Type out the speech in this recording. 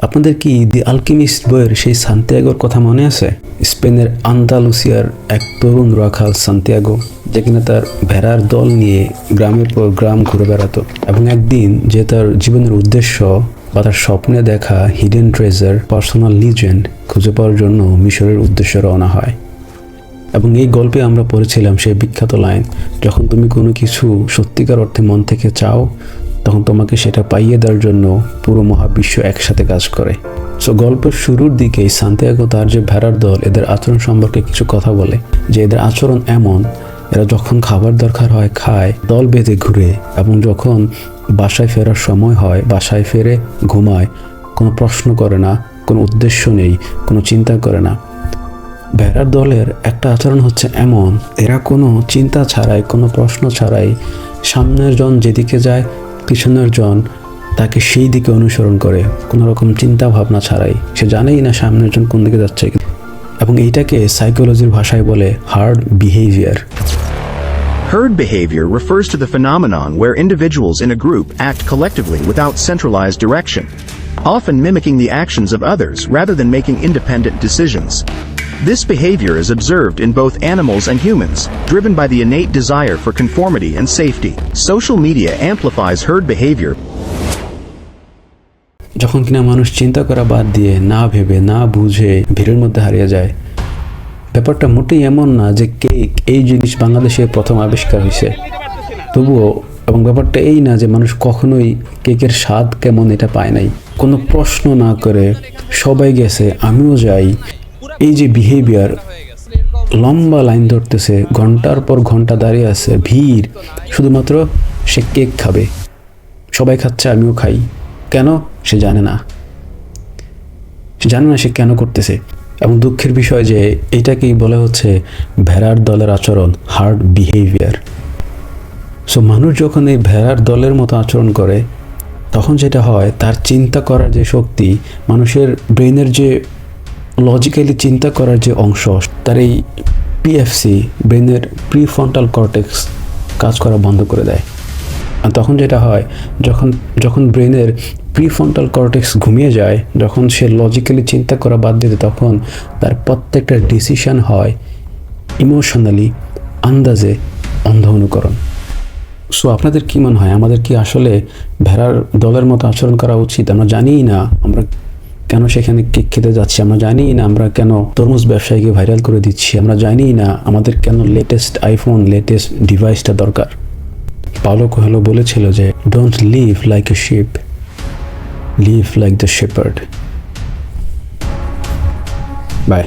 আপনাদের কি দি আলকিমিস্ট বইয়ের সেই সান্তিয়াগোর কথা মনে আছে? স্পেনের আন্দালুসিয়ার এক তরুণ রাখাল সান্তিয়াগো, যে কিনা তার ভেড়ার দল নিয়ে গ্রামের পর গ্রাম ঘুরে বেড়াতো এবং একদিন যে তার জীবনের উদ্দেশ্য বা তার স্বপ্নে দেখা হিডেন ট্রেজার পার্সোনাল লিজেন্ড খুঁজে পাওয়ার জন্য মিশরের উদ্দেশ্যে রওনা হয়। এবং এই গল্পে আমরা পড়েছিলাম সেই বিখ্যাত লাইন যখন তুমি কোনো কিছু সত্যিকার অর্থে মন থেকে চাও তখন তোমাকে সেটা পাইয়ে দেওয়ার জন্য পুরো মহাবিশ্ব একসাথে কাজ করে। সো গল্পের শুরুর দিকেই সান্তিয়াগো তার যে ভেড়ার দল, এদের আচরণ সম্পর্কে কিছু কথা বলে। যে এদের আচরণ এমন, এরা যখন খাবার দরকার হয়, খায়, দল বেঁধে ঘুরে এবং যখন বাসায় ফেরার সময় হয়, বাসায় ফেরে ঘুমায়, কোনো প্রশ্ন করে না, কোনো উদ্দেশ্য নেই, কোনো চিন্তা করে না। ভেড়ার দলের একটা আচরণ হচ্ছে এমন, এরা কোনো চিন্তা ছাড়াই, কোনো প্রশ্ন ছাড়াই সামনের জন যেদিকে যায় পিছনের জন তাকে সেই দিকে অনুসরণ করে কোনো রকম চিন্তা ভাবনা ছাড়াই সে জানেই না সামনের জন কোন দিকে যাচ্ছে এবং এইটাকে সাইকোলজির ভাষায় বলে herd behaviour Herd behavior refers to the phenomenon where individuals in a group act collectively without centralized direction, often mimicking the actions of others rather than making independent decisions. This behavior is observed in both animals and humans, driven by the innate desire for conformity and safety. Social media amplifies herd behavior. যখন কিনা মানুষ চিন্তা করা বাদ দিয়ে না ভেবে না বুঝে ভিড়ের মধ্যে হারিয়ে যায় ব্যাপারটা মোটেই এমন না যে কেক এই জিনিস বাংলাদেশে প্রথম আবিষ্কার হয়েছে তবুও এবং ব্যাপারটা এই না যে মানুষ কখনোই কেকের স্বাদ কেমন এটা পায় নাই। কোনো প্রশ্ন না করে সবাই গেছে আমিও যাই এই যে বিহেভিয়ার লম্বা লাইন ধরতেছে, ঘণ্টার পর ঘণ্টা দাঁড়িয়ে আছে, ভিড়, শুধুমাত্র সে কেক খাবে। সবাই খাচ্ছে, আমিও খাই। কেন? সে জানে না। সে জানে না সে কেন করতেছে। এবং দুঃখের বিষয় যে এটাকেই বলা হচ্ছে ভেড়ার দলের আচরণ হার্ড বিহেভিয়ার সো মানুষ যখন এই ভেড়ার দলের মতো আচরণ করে, তখন যেটা হয়, তার চিন্তা করার যে শক্তি, মানুষের ব্রেনের যে লজিক্যালি চিন্তা করার যে অংশ, তার এই পিএফসি ব্রেনের প্রিফ্রন্টাল কর্টেক্স কাজ করা বন্ধ করে দেয়। আর তখন যেটা হয়, যখন যখন ব্রেনের প্রিফ্রন্টাল কর্টেক্স ঘুমিয়ে যায়, যখন সে লজিক্যালি চিন্তা করা বাদ দিতে, তখন তার প্রত্যেকটা ডিসিশন হয় ইমোশনালি আন্দাজে অন্ধ অনুকরণ। সো আপনাদের কী মনে হয়? আমাদের কি আসলে ভেড়ার দলের মতো আচরণ করা উচিত? আমরা জানিই না, আমরা কেন সেখানে কেক খেতে যাচ্ছি আমরা জানি না, আমরা কেন তরমুজ ব্যবসায়ীকে ভাইরাল করে দিচ্ছি আমরা জানি না, আমাদের কেন লেটেস্ট আইফোন লেটেস্ট ডিভাইসটা দরকার। পালো কোহেলো বলেছিল যে don't live like a ship live like the shepherd by